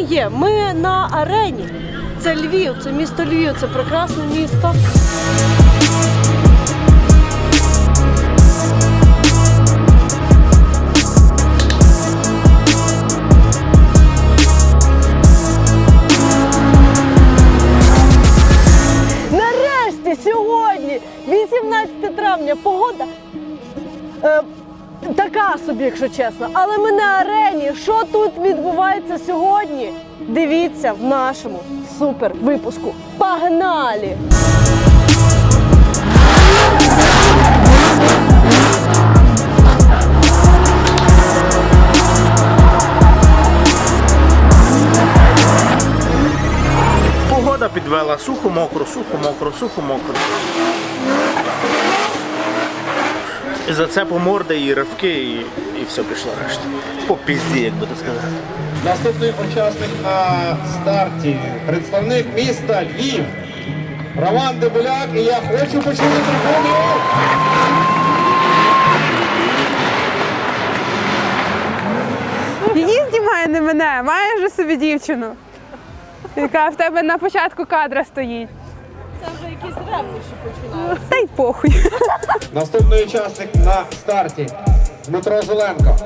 є? Ми на арені. Це Львів, це місто Львів, це прекрасне місто. Нарешті сьогодні, 18 травня, погода е, така собі, якщо чесно. Але ми на арені. Що тут відбувається сьогодні? Дивіться в нашому супер випуску. Погнали! Погода підвела сухо, мокро, сухо, мокро, сухо, мокро. І за це поморди і ривки, і, і все пішло решта. По пізді, як би то сказати. Наступний учасник на старті представник міста Львів Роман Дебуляк. І я хочу почути трибуну. Її знімає не мене, має вже собі дівчину. Яка в тебе на початку кадра стоїть. Починаються. Та й похуй. Наступний учасник на старті Дмитро Зеленко.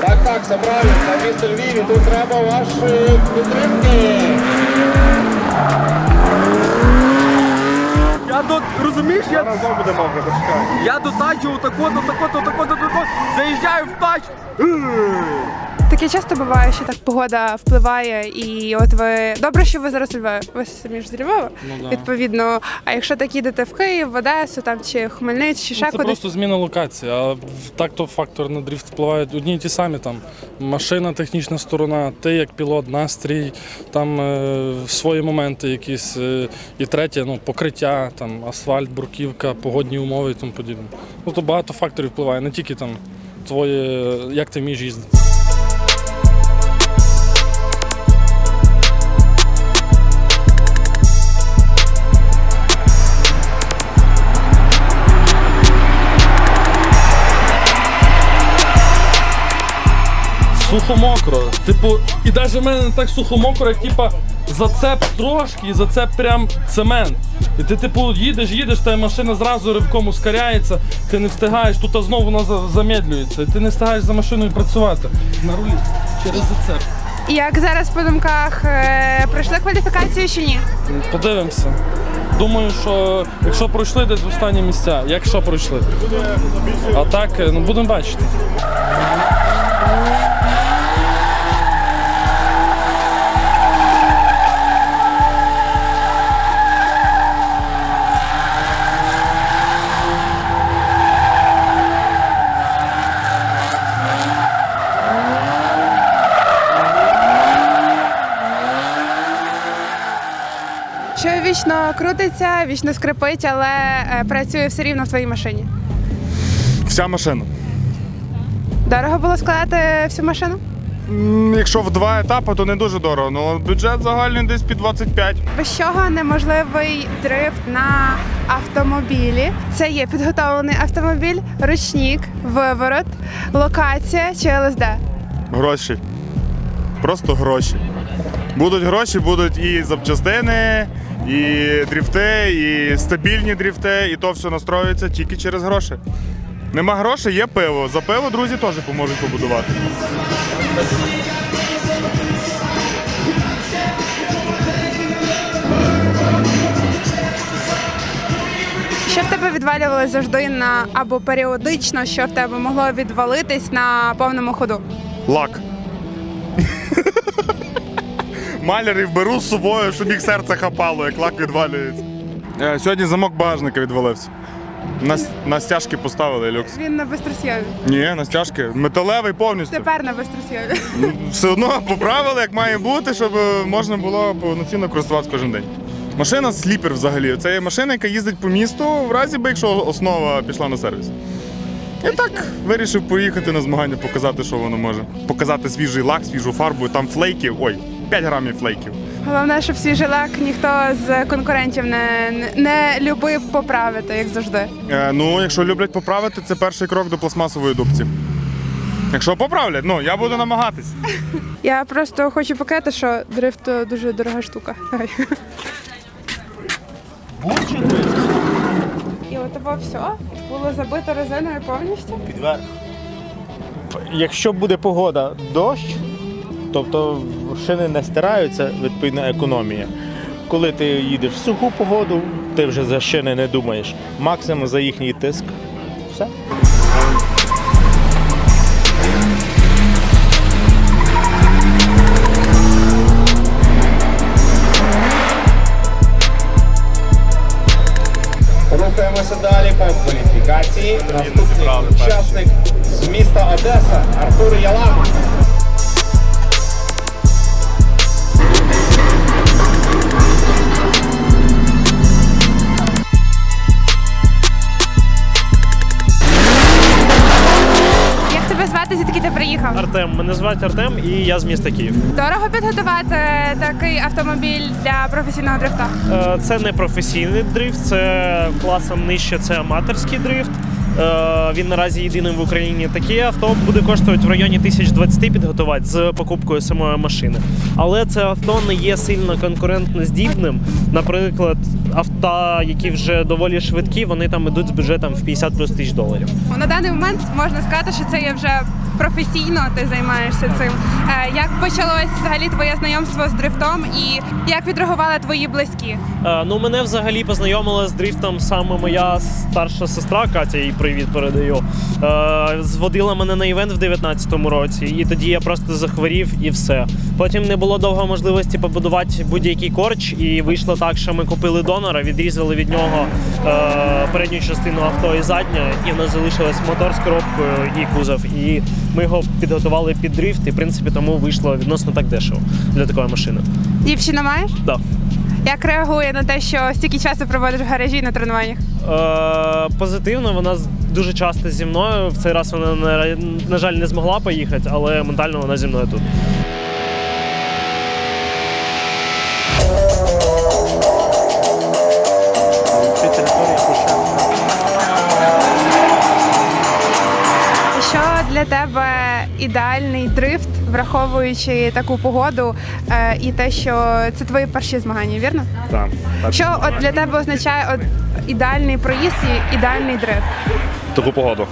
Так, так, все правильно, це місто Львів, тут треба вашої підтримки. Я тут, розумієш, я, я до тачу отако, до тако, до тако, до тако, заїжджаю в тач. Таке часто буває, що так погода впливає, і от ви добре, що ви зараз у Львові. Ви самі ж з Львова. да. Відповідно, а якщо так їдете в Київ, в Одесу, там чи Хмельницький, чи ще Ну, Це кудись. просто зміна локації, а так то фактор на дріфт впливають одні й ті самі. Там машина, технічна сторона, ти як пілот, настрій, там е, свої моменти якісь. Е, і третє, ну, покриття, там, асфальт, бруківка, погодні умови і тому подібне. Ну, то багато факторів впливає, не тільки там твоє, як ти вмієш їздити. Сухо-мокро. Типу, і навіть в мене не так сухо-мокро, як типа зацеп трошки і зацеп прям цемент. І ти, типу, їдеш, їдеш, та машина зразу ривком ускоряється, ти не встигаєш, тут знову вона замедлюється, і ти не встигаєш за машиною працювати. На рулі через зацеп. І Як зараз по думках е, пройшли кваліфікацію чи ні? Подивимося. Думаю, що якщо пройшли десь в останні місця, якщо пройшли. А так, е, ну будемо бачити. Крутиться, вічно скрипить, але е, працює все рівно в твоїй машині. Вся машина. Дорого було складати всю машину? М, Якщо в два етапи, то не дуже дорого. Ну бюджет загальний десь під 25. Без чого неможливий дрифт на автомобілі. Це є підготовлений автомобіль, ручник, виворот, локація чи ЛСД. Гроші. Просто гроші. Будуть гроші, будуть і запчастини, і дріфти, і стабільні дріфти, і то все настроюється тільки через гроші. Нема грошей, є пиво. За пиво друзі теж поможуть побудувати. Що в тебе відвалювалося завжди на або періодично, що в тебе могло відвалитись на повному ходу? Лак. Малярів беру з собою, щоб їх серце хапало, як лак відвалюється. Е, Сьогодні замок багажника відвалився. На, с- на стяжки поставили люкс. Він на бистросйові. Ні, на стяжки. Металевий повністю. Тепер на бистросйові. Все одно поправили, як має бути, щоб е, можна було повноцінно користуватися кожен день. Машина сліпер взагалі. Це є машина, яка їздить по місту, в разі би, якщо основа пішла на сервіс. І так вирішив поїхати на змагання, показати, що воно може. Показати свіжий лак, свіжу фарбу, там флейків. Ой, 5 грамів флейків. Головне, щоб свій жилек ніхто з конкурентів не, не любив поправити, як завжди. Е, ну, якщо люблять поправити, це перший крок до пластмасової дубці. Якщо поправлять, ну я буду намагатись. Я просто хочу показати, що дрифт дуже дорога штука. Давай. І от того все було забито резиною повністю. Підверх. Якщо буде погода дощ, тобто шини не стираються, відповідно економія. Коли ти їдеш в суху погоду, ти вже за шини не думаєш. Максимум за їхній тиск. Все. Рухаємося далі по кваліфікації. Наступний учасник з міста Одеса Артур Ялама. Приїхав? Артем, мене звати Артем і я з міста Київ. Дорого підготувати такий автомобіль для професійного дрифта. Е, Це не професійний дрифт, це класом нижче, це аматорський дрифт. Е, Він наразі єдиним в Україні. Таке авто буде коштувати в районі 1020 підготувати з покупкою самої машини. Але це авто не є сильно конкурентно здібним. Наприклад, авто, які вже доволі швидкі, вони там ідуть з бюджетом в 50 плюс тисяч доларів. На даний момент можна сказати, що це є вже професійно ти займаєшся цим. Е, Як почалось взагалі твоє знайомство з дрифтом і як відреагували твої близькі? Е, Ну, мене взагалі познайомила з дрифтом саме моя старша сестра Катя, їй привіт передаю. Е, Зводила мене на івент в 19-му році, і тоді я просто захворів і все. Потім не було довго можливості побудувати будь-який корч, і вийшло так, що ми купили донора, відрізали від нього передню частину авто і задню, і в нас залишилось мотор з коробкою і кузов. І ми його підготували під дрифт, і в принципі тому вийшло відносно так дешево для такої машини. Дівчина маєш? Да. Як реагує на те, що стільки часу проводиш в гаражі на тренуваннях? Е, позитивно, вона дуже часто зі мною. В цей раз вона на, на жаль не змогла поїхати, але ментально вона зі мною тут. Тебе ідеальний дрифт, враховуючи таку погоду е, і те, що це твої перші змагання, вірно? Так. Що от для тебе означає от ідеальний проїзд і ідеальний дрифт? таку погоду.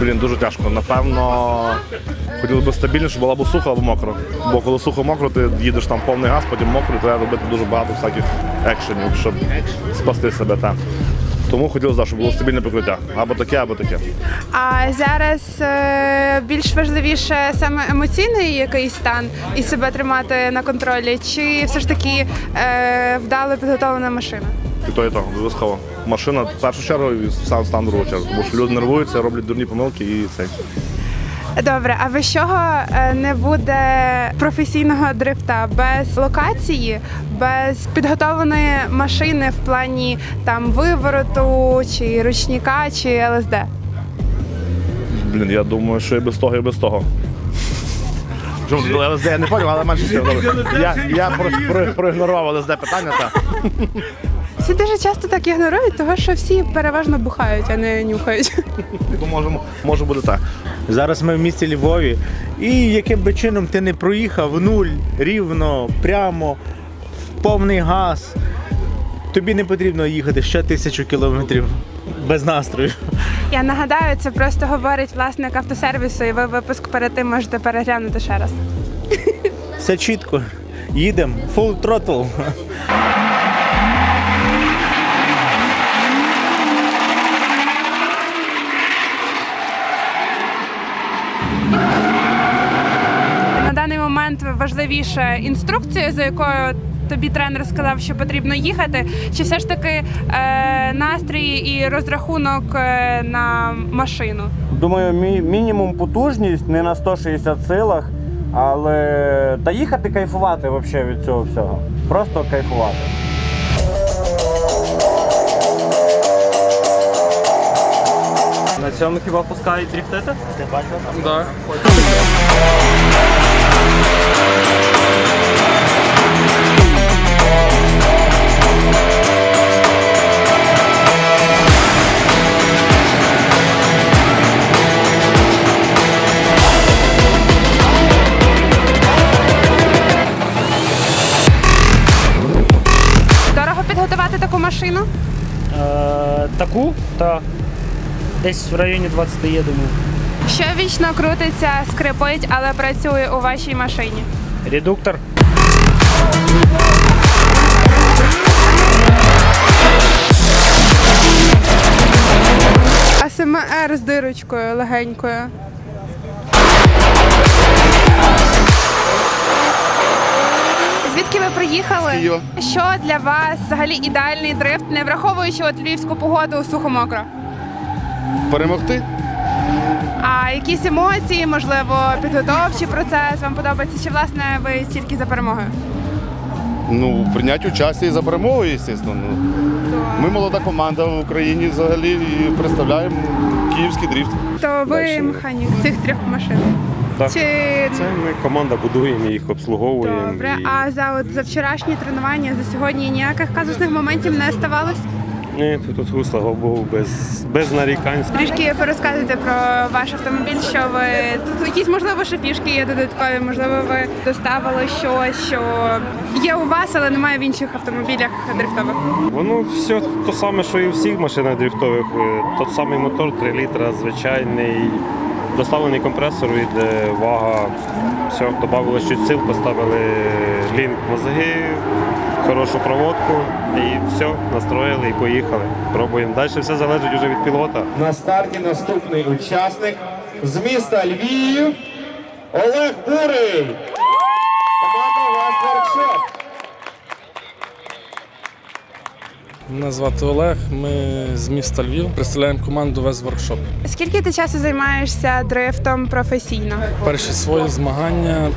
Блін, дуже тяжко. Напевно, хотілося б стабільно, щоб була або сухо, або мокро. Бо коли сухо-мокро, ти їдеш там повний газ, потім мокро, і треба робити дуже багато всяких екшенів, щоб спасти себе там. Тому хотілося, щоб було стабільне покриття. Або таке, або таке. А зараз е, більш важливіше саме емоційний якийсь стан і себе тримати на контролі, чи все ж таки е, вдало підготовлена машина? І то, і то, обов'язково. Машина в першу чергу і сам стан в другу чергу. Тому що люди нервуються, роблять дурні помилки і це. Добре, а без чого е, не буде професійного дрифта без локації, без підготовленої машини в плані там вивороту, чи ручника, чи ЛСД? Блін, я думаю, що і без того, і без того. ЛСД я не поняв, але менше тим, добре. Я, я про, про, проігнорував ЛСД питання, так. Всі дуже часто так ігнорують, тому що всі переважно бухають, а не нюхають. То може, може буде так. Зараз ми в місті Львові, і яким би чином ти не проїхав нуль, рівно, прямо, в повний газ. Тобі не потрібно їхати ще тисячу кілометрів без настрою. Я нагадаю, це просто говорить власник автосервісу, і ви випуск перед тим можете переглянути ще раз. Все чітко. Їдемо, full throttle. Важливіше інструкція, за якою тобі тренер сказав, що потрібно їхати, чи все ж таки е, настрій і розрахунок е, на машину? Думаю, мі- мінімум потужність не на 160 силах, але та їхати кайфувати взагалі від цього всього. Просто кайфувати. На цьому хіба пускають дріфтити? Да. Дорого підготувати таку машину? Е, таку? Та десь в районі 20 є, думаю. Що вічно крутиться, скрипить, але працює у вашій машині? Редуктор. АСМР з дирочкою легенькою. Звідки ви приїхали? Києва. Що для вас взагалі ідеальний дрифт, не враховуючи от львівську погоду сухо-мокро? Перемогти? А якісь емоції, можливо, підготовчий процес вам подобається? Чи власне ви тільки за перемогою? Ну, прийняти участь і за перемогою, звісно. Ну, ми молода команда в Україні взагалі і представляємо київський дріфт. То ви Дальше. механік цих трьох машин? Так. Чи Це ми команда будуємо, їх обслуговуємо. добре? і- А за от за вчорашні тренування, за сьогодні ніяких казусних моментів не ставалось? Ні, тут, тут слава Богу, без, без нарікань. Трішки порозказуйте про ваш автомобіль, що ви тут якісь можливо що фішки є додаткові, можливо, ви доставили щось, що є у вас, але немає в інших автомобілях дрифтових. Воно все те саме, що і у всіх машинах дрифтових. Е, Тот самий мотор 3 літра, звичайний. Доставлений компресор йде, вага. Все, додали щось сил, поставили лінк мозги, хорошу проводку і все, настроїли і поїхали. Пробуємо. Далі все залежить вже від пілота. На старті наступний учасник з міста Львів Олег Бурий. Команда «Ваш Воркшоп». Мене звати Олег. Ми з міста Львів представляємо команду Вес Воркшоп. Скільки ти часу займаєшся дрифтом професійно? Перші свої змагання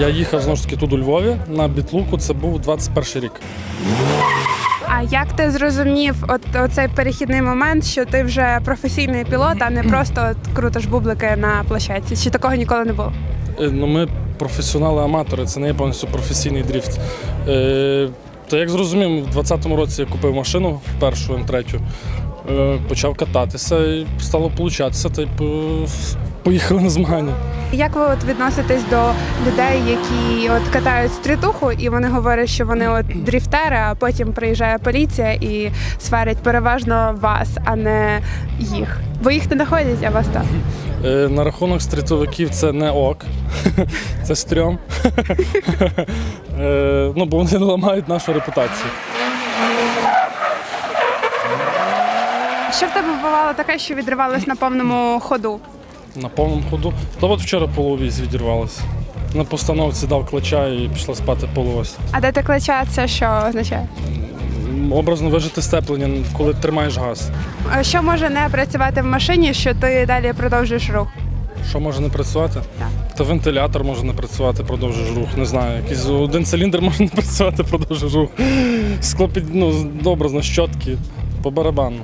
я їхав знову ж таки тут у Львові на бітлуку. Це був 21 рік. А як ти зрозумів от оцей перехідний момент, що ти вже професійний пілот, а не просто от крутиш бублики на площадці? Чи такого ніколи не було? Е, Ну, ми професіонали-аматори, це не є повністю професійний дріфт. Та як зрозумів, в 20-му році я купив машину першу М3, е, почав кататися і стало получатися, та й поїхали на змагання. Як ви от відноситесь до людей, які от катають стрітуху, і вони говорять, що вони от дріфтери, а потім приїжджає поліція і сварять переважно вас, а не їх? Бо їх не доходять, а вас так. Е, На рахунок стрітовиків це не ок, це стрьом. Е, Ну, бо вони ламають нашу репутацію. Що в тебе бувало таке, що відривалось на повному ходу? На повному ходу. Та от вчора половість відірвалася. На постановці дав клача і пішла спати полуось. А де ти клича, це що означає? Образно вижити степлення, коли тримаєш газ. А Що може не працювати в машині, що ти далі продовжуєш рух? Що може не працювати? Так. Та вентилятор може не працювати, продовжуєш рух. Не знаю. Якийсь один циліндр може не працювати, продовжуєш рух. Склопід, ну, образно, щотки по барабану.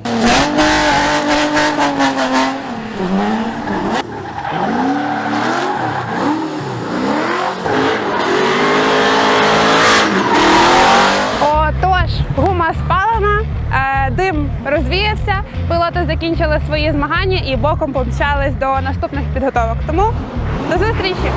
Закінчили свої змагання і боком помчались до наступних підготовок. Тому до зустрічі!